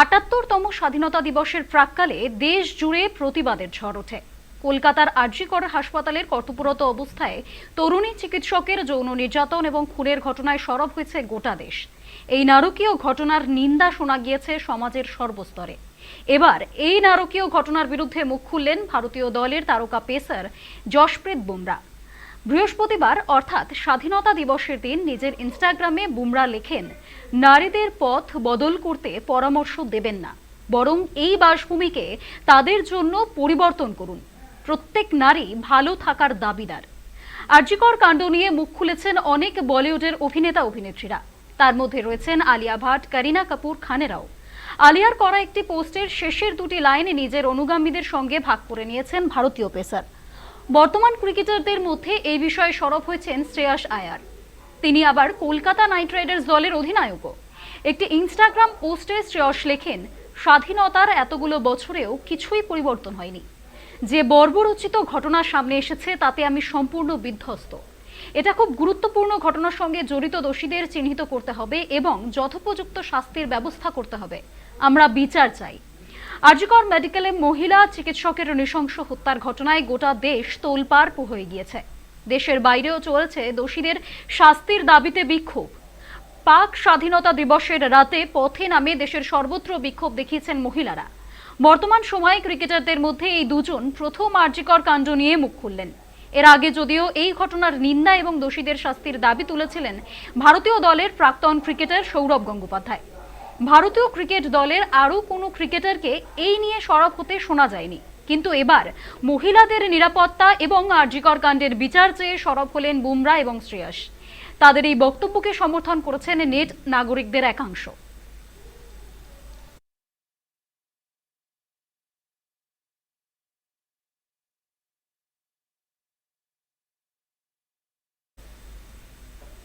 আটাত্তরতম স্বাধীনতা দিবসের প্রাককালে দেশ জুড়ে প্রতিবাদের ঝড় ওঠে। কলকাতার আরজিকর হাসপাতালের কর্তব্যরত অবস্থায় তরুণী চিকিৎসকের যৌন নির্যাতন এবং খুনের ঘটনায় সরব হয়েছে গোটা দেশ। এই নারকীয় ঘটনার নিন্দা শোনা গিয়েছে সমাজের সর্বস্তরে। এবার এই নারকীয় ঘটনার বিরুদ্ধে মুখ খুললেন ভারতীয় দলের তারকা পেসার যশপ্রীত বুমরা। বৃহস্পতিবার, অর্থাৎ স্বাধীনতা দিবসের দিন নিজের ইনস্টাগ্রামে বুমরা লেখেন, নারীদের পথ বদল করতে পরামর্শ দেবেন না। বরং এই বাসভূমিকে তাদের জন্য পরিবর্তন করুন। প্রত্যেক নারী ভালো থাকার দাবিদার। আর্যিকর কাণ্ড নিয়ে মুখ খুলেছেন অনেক বলিউডের অভিনেতা অভিনেত্রীরা। তার মধ্যে রয়েছেন আলিয়া ভাট, করিনা কাপুর, খানেরাও। আলিয়ার করা একটি পোস্টের শেষের দুটি লাইনে নিজের অনুগামীদের সঙ্গে ভাগ করে নিয়েছেন ভারতীয় পেসার। বর্তমান ক্রিকেটারদের মধ্যে এই বিষয়ে সরব হয়েছেন শ্রেয়াস আয়ার। তিনি আবার কলকাতা নাইট রাইডার্স দলের অধিনায়কও। একটি ইনস্টাগ্রাম পোস্টে শ্রেয়স লেখেন, স্বাধীনতার এতগুলো বছরেও কিছুই পরিবর্তন হয়নি। যে বর্বরচিত ঘটনা সামনে এসেছে, তাতে আমি সম্পূর্ণ বিধ্বস্ত। এটা খুব গুরুত্বপূর্ণ ঘটনার সঙ্গে জড়িত দোষীদের চিহ্নিত করতে হবে এবং যথোপযুক্ত শাস্তির ব্যবস্থা করতে হবে। আমরা বিচার চাই। আরজিকর মেডিকেলে মহিলা চিকিৎসকের নৃশংস হত্যার ঘটনায় গোটা দেশ তোলপাড় হয়ে গিয়েছে। দেশের বাইরেও চলছে দোষীদের শাস্তির দাবিতে বিক্ষোভ। পাক স্বাধীনতা দিবসের রাতে পথে নামে দেশের সর্বত্র বিক্ষোভ দেখিয়েছেন মহিলারা। বর্তমান সময়ে ক্রিকেটারদের মধ্যে এই দুজন প্রথম আর্যিকর কাণ্ড নিয়ে মুখ খুললেন। এর আগে যদিও এই ঘটনার নিন্দা এবং দোষীদের শাস্তির দাবি তুলেছিলেন ভারতীয় দলের প্রাক্তন ক্রিকেটার সৌরভ গঙ্গোপাধ্যায়। ভারতীয় ক্রিকেট দলের আরও কোনো ক্রিকেটারকে এই নিয়ে সরব হতে শোনা যায়নি। কিন্তু এবার মহিলাদের নিরাপত্তা এবং আর্যিকর কাণ্ডের বিচার চেয়ে সরব হলেন বুমরা এবং শ্রেয়াস। তাদের এই বক্তব্যকে সমর্থন করেছেন নেট নাগরিকদের একাংশ।